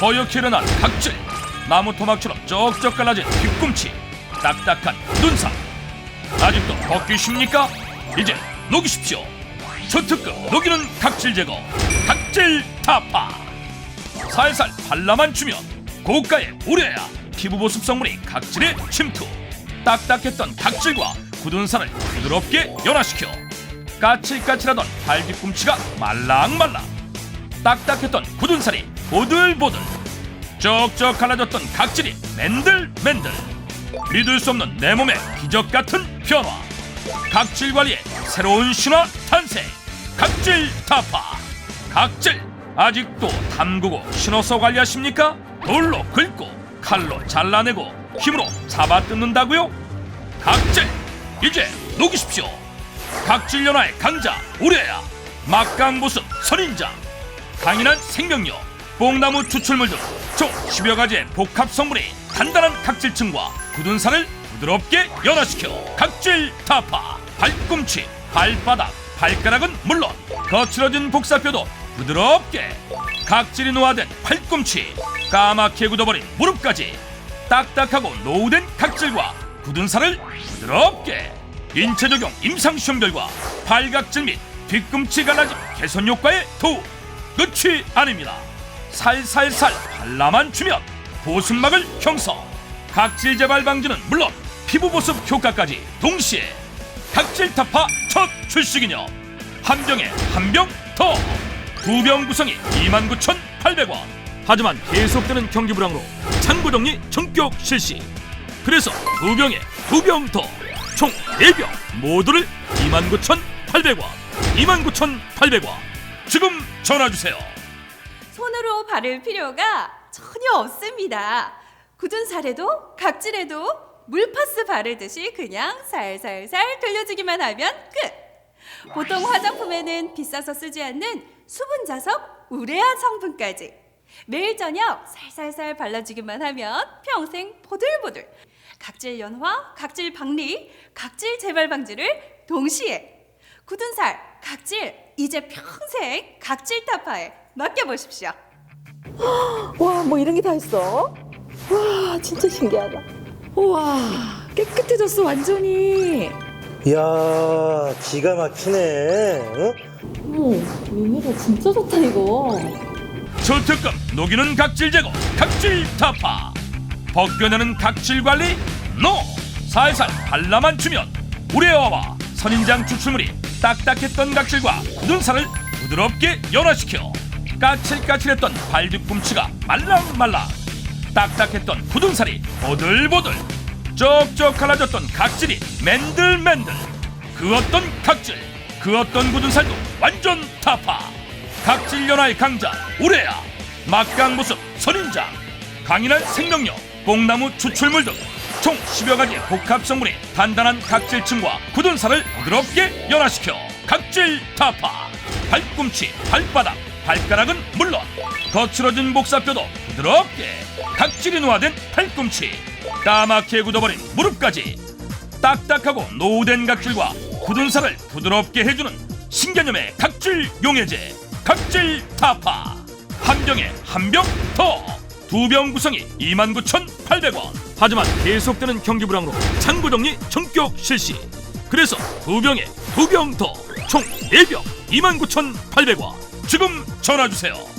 허옇게 일어난 각질. 나무 토막처럼 쩍쩍 갈라진 뒤꿈치. 딱딱한 눈살 아직도 벗기십니까? 이제 녹이십시오. 초특급 녹이는 각질 제거. 각질 타파. 살살 발라만 주면 고가의 우려야 피부 보습 성분이 각질에 침투. 딱딱했던 각질과 굳은 살을 부드럽게 연화시켜. 까칠까칠하던 발 뒤꿈치가 말랑말랑. 딱딱했던 굳은 살이 보들보들. 쩍쩍 갈라졌던 각질이 맨들맨들. 믿을 수 없는 내 몸의 기적 같은 변화. 각질 관리의 새로운 신화 탄생. 각질 타파. 각질 아직도 담그고 신어서 관리하십니까? 돌로 긁고 칼로 잘라내고 힘으로 잡아 뜯는다고요? 각질 이제 녹이십시오. 각질 연화의 강자 우려야. 막강보습 선인장. 강인한 생명력 뽕나무 추출물 등 총 10여 가지의 복합 성분이 단단한 각질층과 굳은 살을 부드럽게 연화시켜 각질 타파 발꿈치 발바닥 발가락은 물론 거칠어진 복사뼈도 부드럽게 각질이 노화된 팔꿈치 까맣게 굳어버린 무릎까지 딱딱하고 노후된 각질과 굳은 살을 부드럽게 인체 적용 임상 시험 결과 발각질 및 뒤꿈치 갈라짐 개선 효과에 도움. 끝이 아닙니다 살살살 발라만 주면 보습막을 형성. 각질 재발 방지는 물론 피부 보습 효과까지 동시에. 각질 타파 첫 출시 기념 한 병에 한 병 더. 두 병 구성이 29,800원. 하지만 계속되는 경기 불황으로 창고 정리 전격 실시. 그래서 두 병에 두 병 더. 총 네 병 모두를 29,800원. 29,800원. 지금 전화 주세요 손으로 바를 필요가 전혀 없습니다. 굳은 살에도 각질에도 물파스 바르듯이 그냥 살살살 돌려주기만 하면 끝. 보통 화장품에는 비싸서 쓰지 않는 수분 자석 우레아 성분까지 매일 저녁 살살살 발라주기만 하면 평생 보들보들 각질 연화, 각질 박리, 각질 재발 방지를 동시에 굳은 살, 각질 이제 평생 각질 타파에 맡겨보십시오. 와, 뭐 이런 게 다 있어? 와, 진짜 신기하다. 우와 깨끗해졌어 완전히 이야 기가 막히네 응? 어머, 미미가 진짜 좋다, 이거. 초특급 녹이는 각질 제거 각질 타파 벗겨내는 각질 관리 노 살살 발라만 주면 우레와와 선인장 추출물이 딱딱했던 각질과 굳은 살을 부드럽게 연화시켜 까칠까칠했던 발 뒤꿈치가 말랑말랑. 딱딱했던 굳은 살이 보들보들. 쩍쩍 갈라졌던 각질이 맨들맨들. 그 어떤 각질 그 어떤 굳은 살도 완전 타파. 각질 연화의 강자 우레야. 막강 모습 선인장. 강인한 생명력 뽕나무 추출물 등 총 10여 가지의 복합 성분이 단단한 각질층과 굳은 살을 부드럽게 연화시켜 각질 타파. 발꿈치 발바닥 발가락은 물론 거칠어진 목사뼈도 부드럽게 각질이 노화된 팔꿈치 까맣게 굳어버린 무릎까지 딱딱하고 노후된 각질과 굳은 살을 부드럽게 해주는 신개념의 각질 용해제 각질 타파. 한 병에 한 병 더. 두 병 구성이 29,800원. 하지만 계속되는 경기 불황으로 창고 정리 전격 실시. 그래서 두 병에 두 병 더. 총네병 29,800원. 지금 전화 주세요